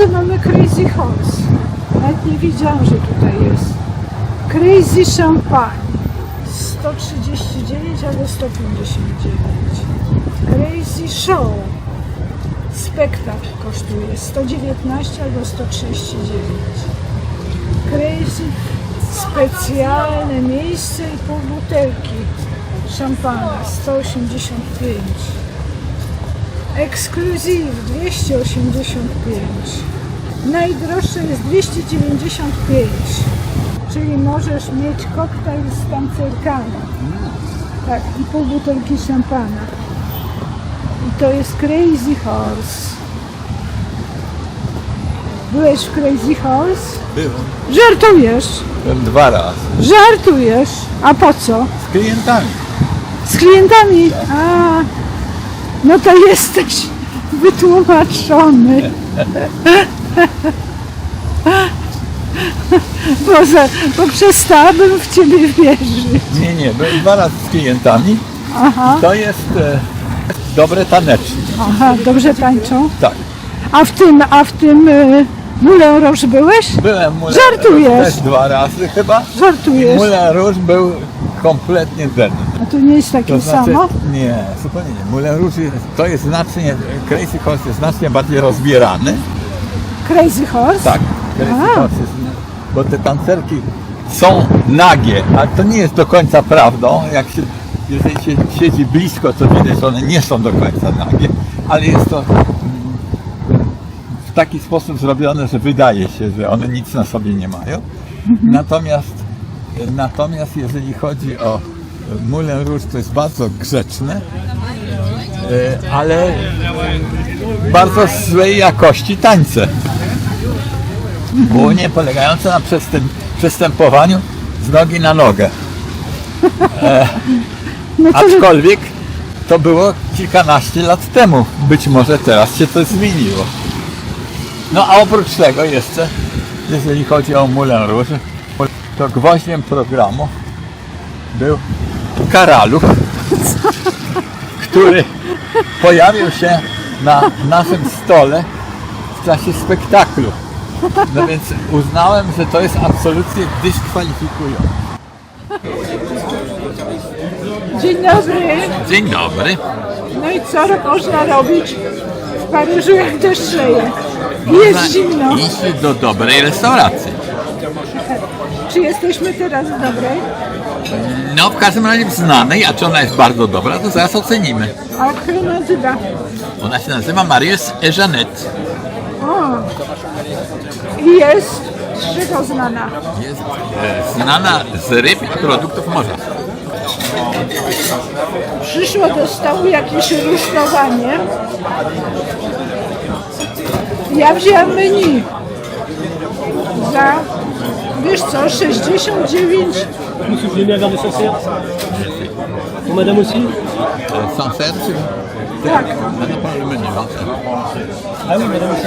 drodze mamy Crazy Horse. Nawet nie wiedziałam, że tutaj jest. Crazy Champagne. 139 albo 159. Crazy Show. Spektakl kosztuje 119 albo 139. Crazy specjalne miejsce i pół butelki szampana 185. Ekskluzyw 285. Najdroższe jest 295. Czyli możesz mieć koktajl z tancerkami. Tak, i pół butelki szampana. I to jest Crazy Horse. Byłeś w Crazy Horse? Byłem. Żartujesz! Byłem dwa razy. Żartujesz! A po co? Z klientami. Z klientami? A, no to jesteś wytłumaczony. Boże, bo przestałabym w Ciebie wierzyć. Nie, nie, byłem dwa razy z klientami. Aha, To jest e, dobre taneczne. aha, dobrze tańczą. Tak. A w tym, a w tym y, Moulin Rouge byłeś? Byłem Żartujesz. też dwa razy chyba. Żartujesz. Moulin Rouge był kompletnie zen. A to nie jest takie To znaczy, samo? nie, zupełnie nie. Moulin Rouge jest, to jest znacznie, Crazy Horse jest znacznie bardziej rozbierany. Crazy Horse? Tak, Crazy A. Horse jest, bo te tancerki są nagie, a to nie jest do końca prawdą. Jak się, jeżeli się siedzi blisko, to widać, że one nie są do końca nagie, ale jest to taki sposób zrobione, że wydaje się, że one nic na sobie nie mają. Natomiast, natomiast jeżeli chodzi o Moulin Rouge, to jest bardzo grzeczne, e, ale bardzo złej jakości tańce. Głównie polegające na przestęp, przestępowaniu z nogi na nogę. No to, Aczkolwiek to było kilkanaście lat temu. Być może teraz się to zmieniło. No a oprócz tego jeszcze, jeżeli chodzi o Moulin Rouge, to gwoździem programu był Karaluch, który pojawił się na naszym stole w czasie spektaklu. No więc uznałem, że to jest absolutnie dyskwalifikujące. dzień dobry. Dzień dobry. No i co można robić w Paryżu, jak deszcz leje? I jest zimno. Iść do dobrej restauracji. Czy jesteśmy teraz w dobrej? No w każdym razie w znanej, a czy ona jest bardzo dobra, to zaraz ocenimy. A jak się nazywa? Ona się nazywa Marius et Jeannette. O. I jest z czego znana? Jest e, znana z ryb i produktów morza. Przyszło do stołu jakieś rusztowanie. Ja wziąłem menu za, wiesz co, 69. Vous vous souvenez à verre de Pour madame aussi serre, c'est bon. Le menu. Ah oui, madame aussi.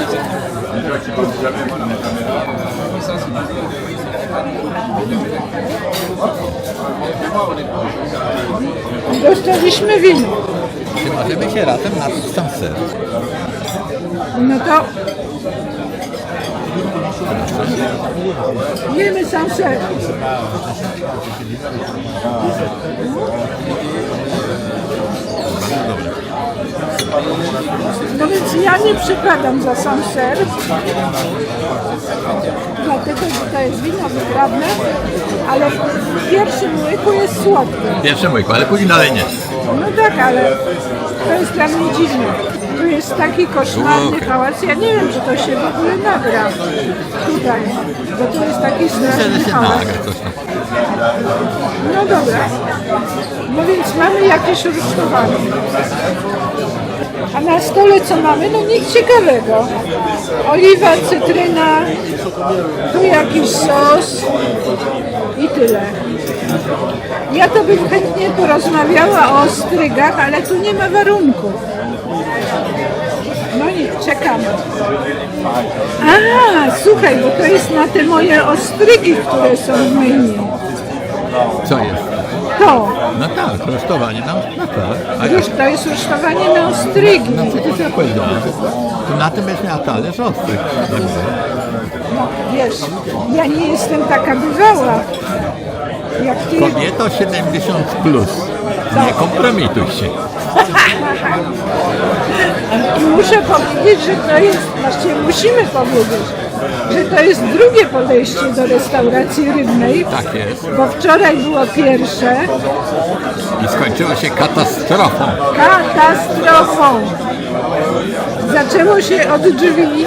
dostaliśmy wino. Sans serre. No to jemy sam ser. No więc ja nie przepadam za sam ser, dlatego że to jest wino wytrawne, ale w pierwszym łyku jest słodkie. Pierwsze łyku, ale później dalej nie. No tak, ale to jest dla mnie dziwne. Tu jest taki koszmarny hałas. Ja nie wiem, czy to się w ogóle nagra tutaj, bo tu jest taki straszny tam. No dobra. No więc mamy jakieś rusztowanie. A na stole co mamy? No nic ciekawego. Oliwa, cytryna, tu jakiś sos i tyle. Ja to bym chętnie porozmawiała o ostrygach, ale tu nie ma warunków. Czekamy. A, słuchaj, bo to jest na te moje ostrygi, które są w menu. Co jest? To, No tak, rusztowanie na no tak. A już to jest rusztowanie na ostrygi. no przecież ja powiedziałem. To na tym będziesz miała talerz ostrych. No, wiesz, ja nie jestem taka bywała. Jak ty. Kobieto 70 plus. Nie kompromituj się. I muszę powiedzieć, że to jest, właściwie musimy powiedzieć, że to jest drugie podejście do restauracji rybnej, Tak jest. bo wczoraj było pierwsze, I skończyło się katastrofą. katastrofą. Zaczęło się od drzwi,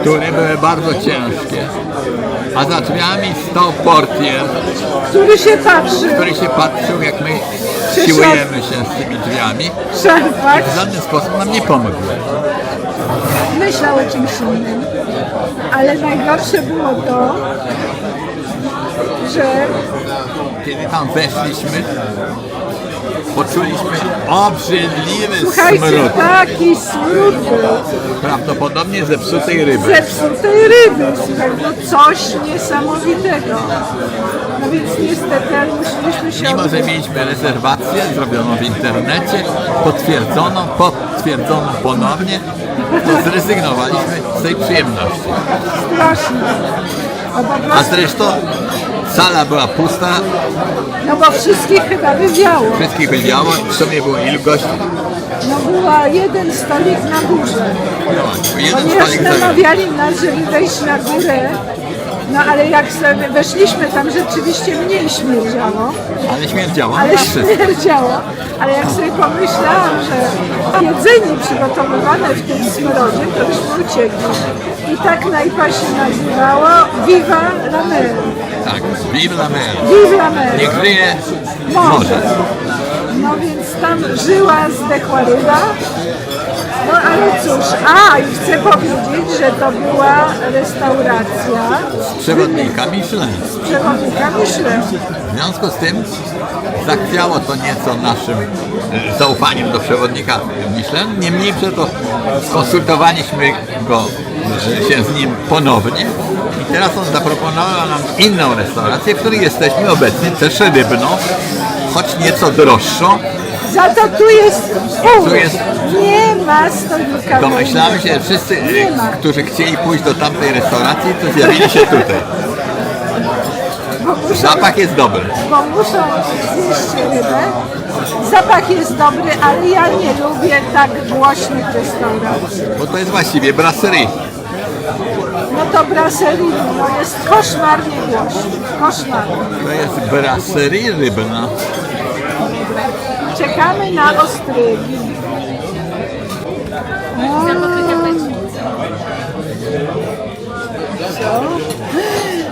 które były bardzo ciężkie. A za drzwiami stał portier, który się patrzy, który się patrzył, jak my siłujemy się z tymi drzwiami. szarpać, W żaden sposób nam nie pomógł. myślał o czymś innym. Ale najgorsze było to, że Kiedy tam weszliśmy, poczuliśmy obrzydliwy słuchajcie, smród. taki smród był. Prawdopodobnie zepsutej ryby. zepsutej ryby, słuchaj, no coś niesamowitego. No więc niestety ale musieliśmy się Mimo, że odbyć. mieliśmy rezerwację zrobioną w internecie, potwierdzoną, potwierdzoną ponownie, to zrezygnowaliśmy z tej przyjemności. strasznie. Po A prostu, zresztą sala była pusta, no bo wszystkich chyba wywiało. wszystkich wywiało, w sumie było ilu gości? No była jeden stolik na górze. No, jeden Ponieważ stolik namawiali nas, żeby wejść na górę. No ale jak sobie weszliśmy, tam rzeczywiście mniej śmierdziało. Ale śmierdziało ale wszystko. śmierdziało. Ale jak sobie pomyślałam, że jedzenie przygotowywane w tym smrodzie, to już uciekli. I tak najpa się nazywało Viva la Mer. Tak, vive la mer. Vive la Mer. Niech żyje Morze. morze. No więc tam żyła zdechła ryba. No ale cóż, a i chcę powiedzieć, że to była restauracja Przewodnika Michelin. przewodnika Michelin. W związku z tym zachwiało to nieco naszym e, zaufaniem do przewodnika Michelin. Niemniej przeto skonsultowaliśmy go e, się z nim ponownie i teraz on zaproponował nam inną restaurację, w której jesteśmy obecni, też rybną, choć nieco droższą. Za to tu jest pół. Tu jest- Nie ma stolika. Domyślałem się, że wszyscy, ma. którzy chcieli pójść do tamtej restauracji, to zjawili się tutaj. Muszą, Zapach jest dobry. bo muszą zjeść rybę. Zapach jest dobry, ale ja nie lubię tak głośnych restauracji. Bo to jest właściwie brasserie. No to brasserie no jest koszmarnie głośny. Koszmar. To jest brasserie rybna. Czekamy na ostrygi.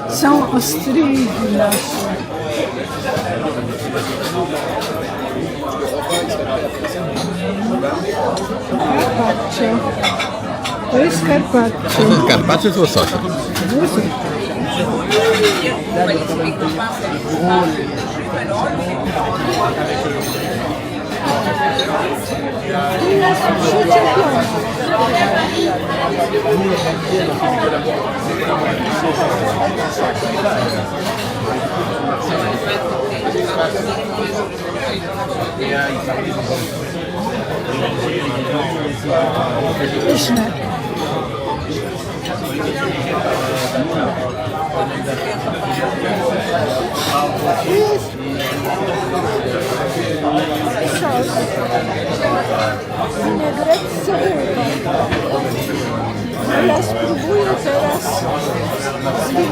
Co? Są ostrygi nasze. Carpaccio. To jest carpaccio. To są karpaczy z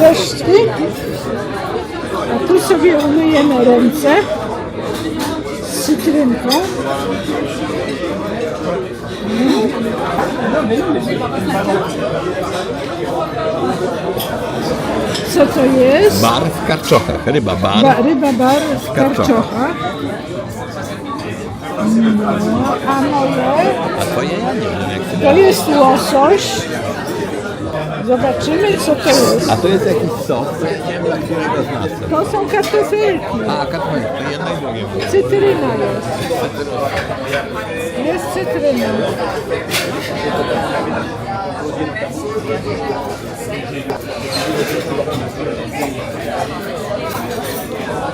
resztki. A tu sobie umyjemy ręce z cytrynką. Co to jest? Bar w karczochach, ryba bar. Ba, ryba bar w karczocha. karczochach. No, a moje A twoje ja nie wiem jak się to jest łosoś. Zobaczymy co to jest. A to jest jakiś sos, nie wiem którego znaczy. To są kartofelki. A, kartofel, to jedno i drugie. Cytryna jest. Jest cytryna.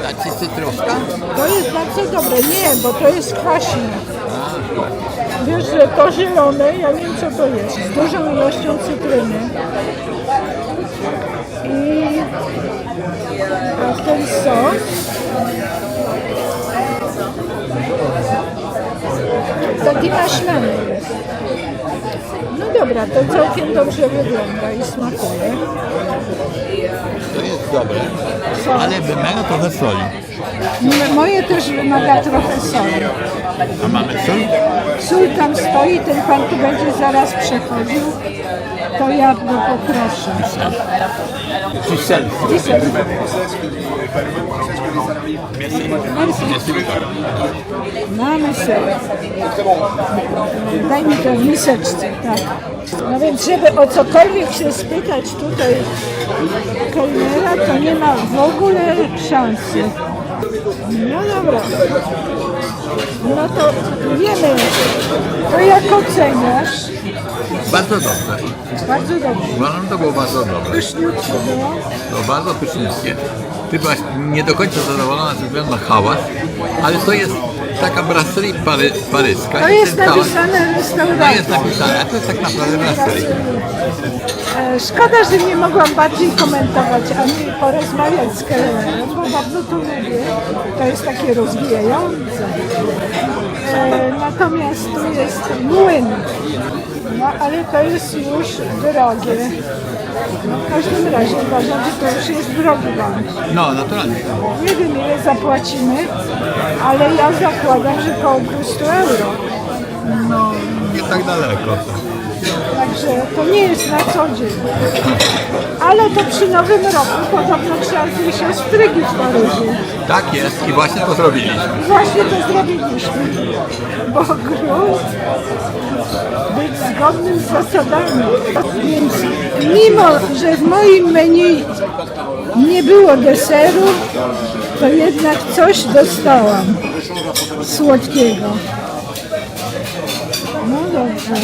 A ci cytruszka? To jest bardzo dobre. Nie, bo to jest kwaśne. Wiesz, że to zielone, ja wiem co to jest. Z dużą ilością cytryny. I ten sos taki maślany jest. No dobra, to całkiem dobrze wygląda i smakuje. To jest dobre, Co? ale wymaga trochę soli. M- Moje też wymaga trochę soli. A mamy sól? Sól tam stoi, ten pan tu będzie zaraz przechodził. To ja go poproszę. Czy sel? Dzisiaj. Mamy ser. Daj mi to w miseczce, tak. No więc, żeby o cokolwiek się spytać tutaj kelnera, to nie ma w ogóle szansy. No dobra. No to wiemy, to jak oceniasz? Bardzo dobrze. Bardzo. Uważam, że to było bardzo dobre. Pyszniutko było. To bardzo pysznickie. Ty byłaś nie do końca zadowolona ze względu na hałas, ale to jest taka brasserie pary, paryska. To i jest ten napisane To restauracja. jest napisane, a to jest tak naprawdę brasserie. E, Szkoda, że nie mogłam bardziej komentować ani porozmawiać z kelnerem, bo bardzo to lubię. To jest takie rozwijające. Natomiast tu jest młyn. No ale to jest już drogie. No, w każdym razie uważam, że to już jest drogi. No, naturalnie. Nie wiem ile zapłacimy, ale ja zakładam, że koło 200 euro. No, nie tak daleko. Także to nie jest na co dzień. Ale to przy nowym roku podobno trzeba zjeść ostrygi w Paryżu. Tak jest i właśnie to zrobiliśmy. Właśnie to zrobiliśmy. Bo gród być zgodnym z zasadami. Więc mimo, że w moim menu nie było deseru, to jednak coś dostałam słodkiego. No dobrze.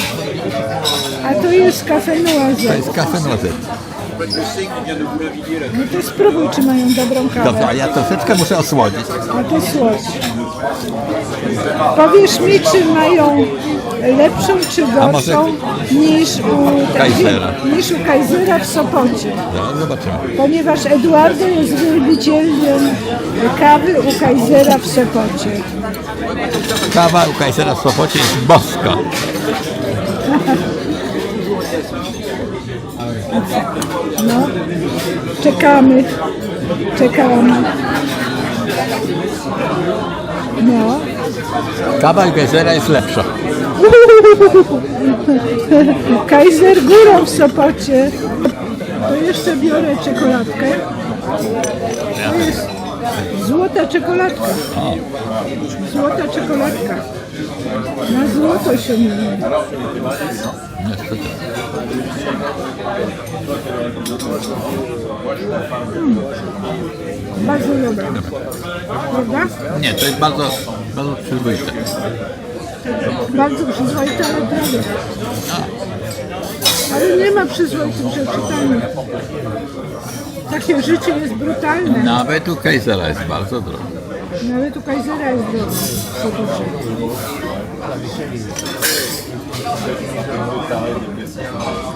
A to jest kafe To noise. jest kafe nozy. No to spróbuj, czy mają dobrą Dobrze, kawę. a ja troszeczkę muszę osłodzić. A to słodź. Powiesz mi, czy mają lepszą czy A może- gorszą niż u, Kaisera. niż u Kaisera w Sopocie. No, zobaczymy. Ponieważ Eduardo jest wielbicielem kawy u Kaisera w Sopocie. Kawa u Kajsera w Sopocie jest boska. No, czekamy, czekamy. No, Kawa u Kajsera jest lepsza. Kaiser górą w Sopocie. To jeszcze biorę czekoladkę. To jest złota czekoladka. Złota czekoladka. Na złoto się mówi. Niestety. Bardzo dobra. Prawda? Nie, to jest bardzo, bardzo przyzwoite. Bardzo przyzwoite, ale drogie. Ale nie ma przyzwoitych rzeczy tanich. Takie życie jest brutalne. Nawet u Kajsera jest bardzo drogie. Nawet u Kaisera jest drogie. w Sopocie.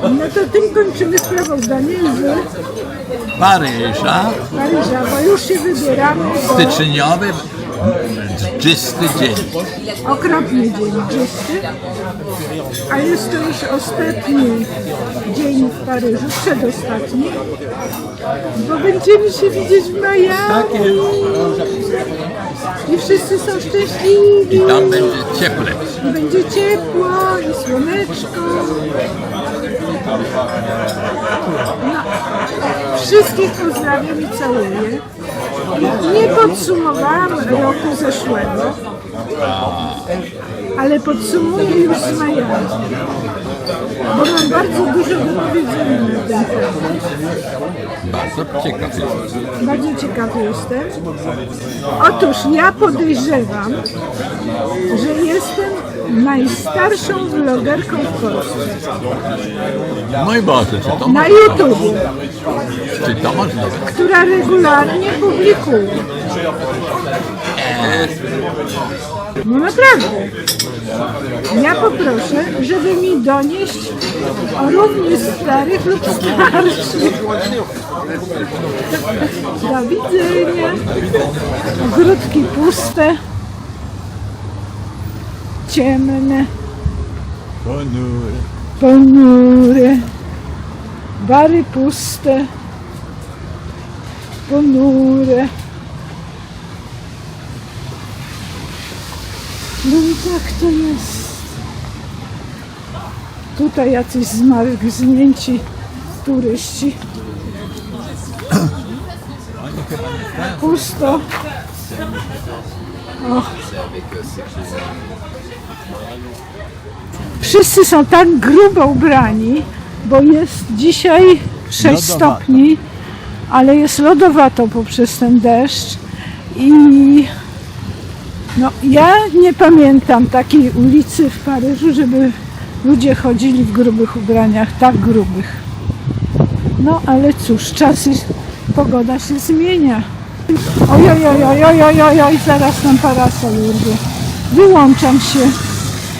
No to tym kończymy sprawozdanie z Paryża, Paryża, bo już się wybieramy do styczniowy, czysty dzień. okropny dzień czysty, a jest to już ostatni dzień w Paryżu, przedostatni, bo będziemy się widzieć w Miami i wszyscy są szczęśliwi. I tam będzie cieplej. I będzie ciepło i słoneczko. No, wszystkich pozdrawiam i całuję. Nie podsumowałam roku zeszłego, ale podsumuję już z Miami. Bo mam bardzo dużo do powiedzenia na ten temat. Bardzo ciekawy. Bardzo ciekawy jestem. Otóż ja podejrzewam, że jestem najstarszą vlogerką w Polsce. Boże, czy to, Na YouTube, czy to możliwe? która regularnie publikuje. No naprawdę. Ja poproszę, żeby mi donieść o równie starych lub starszych. Do widzenia. Ogródki puste. Ciemne. Ponury. Ponure. Bary puste. Ponure. No i tak to jest. Tutaj jacyś zmarznięci turyści. Pusto. O. Wszyscy są tak grubo ubrani, bo jest dzisiaj 6 Lodowato. stopni, ale jest lodowato poprzez ten deszcz i no, ja nie pamiętam takiej ulicy w Paryżu, żeby ludzie chodzili w grubych ubraniach, tak grubych. No ale cóż, czasy, pogoda się zmienia. Oj, oj, oj, oj, oj, oj, oj, oj, zaraz nam parasol urwie. Wyłączam się.